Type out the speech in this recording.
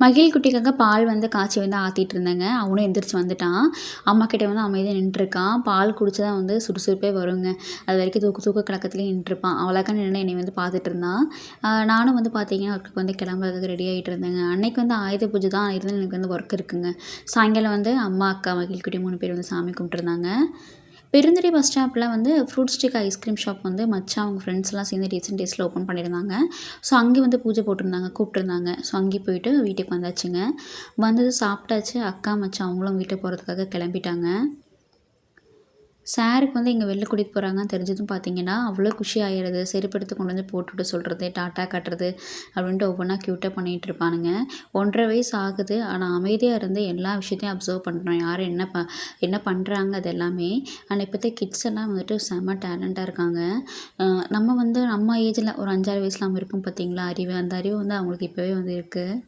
மகிழ் குட்டிக்காக பால் வந்து காய்ச்சி வந்து ஆற்றிட்டு இருந்தாங்க. அவனும் எந்திரிச்சு வந்துட்டான். அம்மா கிட்ட வந்து அமைதியாக நின்றுருக்கான். பால் குடிச்சு தான் வந்து சுறுசுறுப்பே வருங்க. அது வரைக்கும் தூக்கு தூக்க கலக்கத்துலேயே நின்றுருப்பான். அவளாக்கா நின்று என்னை வந்து பார்த்துட்டு இருந்தான். நானும் வந்து பார்த்தீங்கன்னா ஒர்க்குக்கு வந்து கிளம்புறதுக்கு ரெடி ஆகிட்டு இருந்தேங்க. அன்னைக்கு வந்து ஆயுத பூஜை தான். இருந்தாலும் எனக்கு வந்து ஒர்க் இருக்குங்க. சாயங்காலம் வந்து அம்மா அக்கா மகிழ் குட்டி மூணு பேர் வந்து சாமி கும்பிட்டுருந்தாங்க. பெருந்துறை பஸ் ஸ்டாப்பில் வந்து ஃப்ரூட் ஸ்டிக் ஐஸ்கிரீம் ஷாப் வந்து மச்சா அவங்க ஃப்ரெண்ட்ஸ்லாம் சேர்ந்து ரீசெண்ட் டேஸில் ஓப்பன் பண்ணியிருந்தாங்க. ஸோ அங்கே வந்து பூஜை போட்டிருந்தாங்க கூப்பிட்டுருந்தாங்க. ஸோ அங்கே போயிட்டு வீட்டுக்கு வந்தாச்சுங்க. வந்தது சாப்பிட்டாச்சு. அக்கா மச்சான் அவங்களும் வீட்டுக்கு போகிறதுக்காக கிளம்பிட்டாங்க. சாருக்கு வந்து இங்கே வெளில கூட்டிகிட்டு போகிறாங்கன்னு தெரிஞ்சதும் பார்த்தீங்கன்னா அவ்வளோ குஷி ஆயிடுறது செருப்படுத்து கொண்டு வந்து போட்டுவிட்டு சொல்கிறது டாட்டா காட்டுறது அப்படின்ட்டு ஒவ்வொன்றா க்யூட்டாக பண்ணிகிட்டு இருப்பானுங்க. ஒன்றரை வயசு ஆகுது. ஆனால் அமைதியாக இருந்து எல்லா விஷயத்தையும் அப்சர்வ் பண்ணுறோம் யார் என்ன ப என்ன பண்ணுறாங்க அது எல்லாமே ஆனால் இப்போத்த கிட்ஸ் எல்லாம் வந்துட்டு செம்ம டேலண்ட்டாக இருக்காங்க. நம்ம வந்து நம்ம ஏஜில் ஒரு அஞ்சாறு வயசில் நம்ம இருக்கும் பார்த்தீங்களா அறிவு. அந்த அறிவு வந்து அவங்களுக்கு இப்போவே வந்து இருக்குது